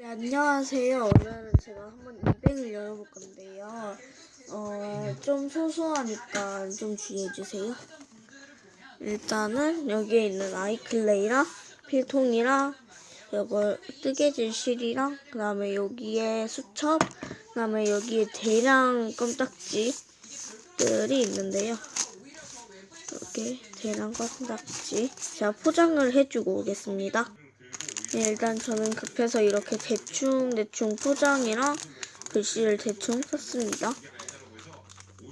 네, 안녕하세요. 오늘은 제가 한번 이뱅을 열어볼 건데요. 어, 좀 소소하니까 좀 주의해주세요. 일단은 여기에 있는 아이클레이랑 필통이랑 이걸 뜨개질 실이랑 그 다음에 여기에 수첩 그 다음에 여기에 대량 껌딱지들이 있는데요. 이렇게 대량 껌딱지 제가 포장을 해주고 오겠습니다. 네, 일단 저는 급해서 이렇게 대충 대충 포장이랑 글씨를 대충 썼습니다.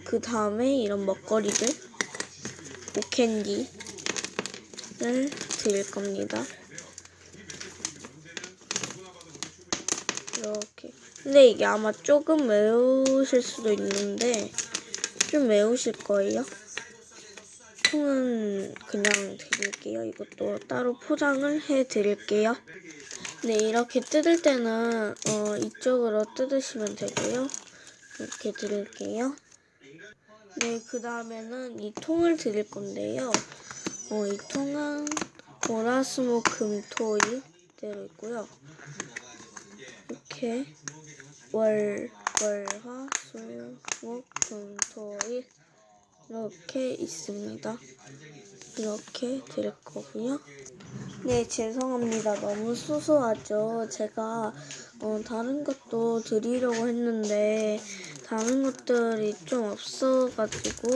그 다음에 이런 먹거리들, 오캔디를 드릴 겁니다. 이렇게. 근데 이게 아마 조금 매우실 수도 있는데 좀 매우실 거예요. 통은 그냥 드릴게요. 이것도 따로 포장을 해 드릴게요. 네, 이렇게 뜯을 때는 어, 이쪽으로 뜯으시면 되고요. 이렇게 드릴게요. 네, 그 다음에는 이 통을 드릴 건데요. 어, 이 통은 보라스모 금토일 대로 있고요. 이렇게 월, 월화, 술, 목, 금, 토, 일 이렇게 있습니다. 이렇게 드릴 거고요. 네, 죄송합니다. 너무 소소하죠. 제가 어, 다른 것도 드리려고 했는데 다른 것들이 좀 없어가지고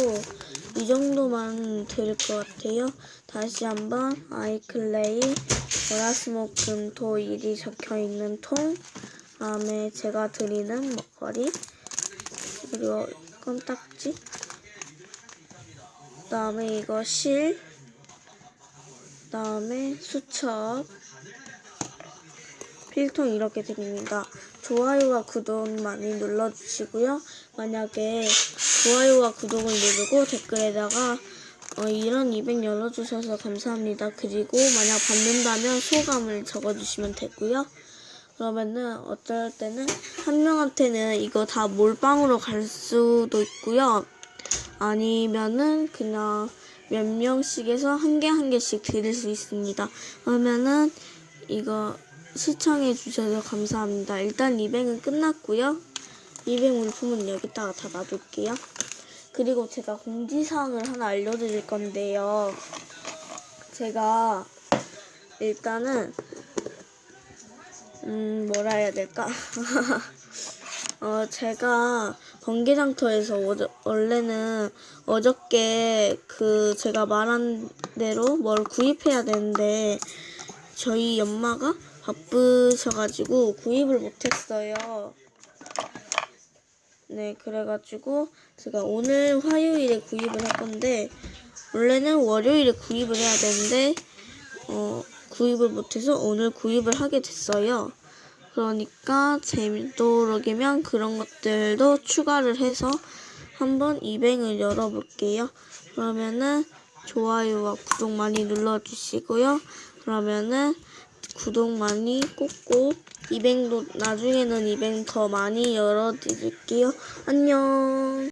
이 정도만 드릴 것 같아요. 다시 한번 아이클레이, 보라스모 금토 일이 적혀 있는 통, 다음에 제가 드리는 먹거리, 그리고 껌딱지, 그 다음에 이거 실, 그다음에 수첩, 필통 이렇게 드립니다. 좋아요와 구독 많이 눌러주시고요. 만약에 좋아요와 구독을 누르고 댓글에다가 어, 이런 이벤트 열어주셔서 감사합니다. 그리고 만약 받는다면 소감을 적어주시면 되고요. 그러면은 어쩔 때는 한 명한테는 이거 다 몰빵으로 갈 수도 있고요. 아니면은 그냥 몇 명씩에서 한 개 한 개씩 드릴 수 있습니다. 그러면은 이거 시청해 주셔서 감사합니다. 일단 리뱅은 끝났고요. 리뱅 물품은 여기다가 다 놔둘게요. 그리고 제가 공지사항을 하나 알려드릴 건데요. 제가 일단은 음 뭐라 해야 될까? 어 제가 번개장터에서 어저, 원래는 어저께 그 제가 말한 대로 뭘 구입해야 되는데 저희 엄마가 바쁘셔가지고 구입을 못했어요. 네, 그래가지고 제가 오늘 화요일에 구입을 할 건데 원래는 월요일에 구입을 해야 되는데 어, 구입을 못해서 오늘 구입을 하게 됐어요. 그러니까 재미도록이면 그런 것들도 추가를 해서 한번 이뱅을 열어볼게요. 그러면은 좋아요와 구독 많이 눌러주시고요. 그러면은 구독 많이 꾹꾹 이뱅도 나중에는 이뱅 더 많이 열어드릴게요. 안녕.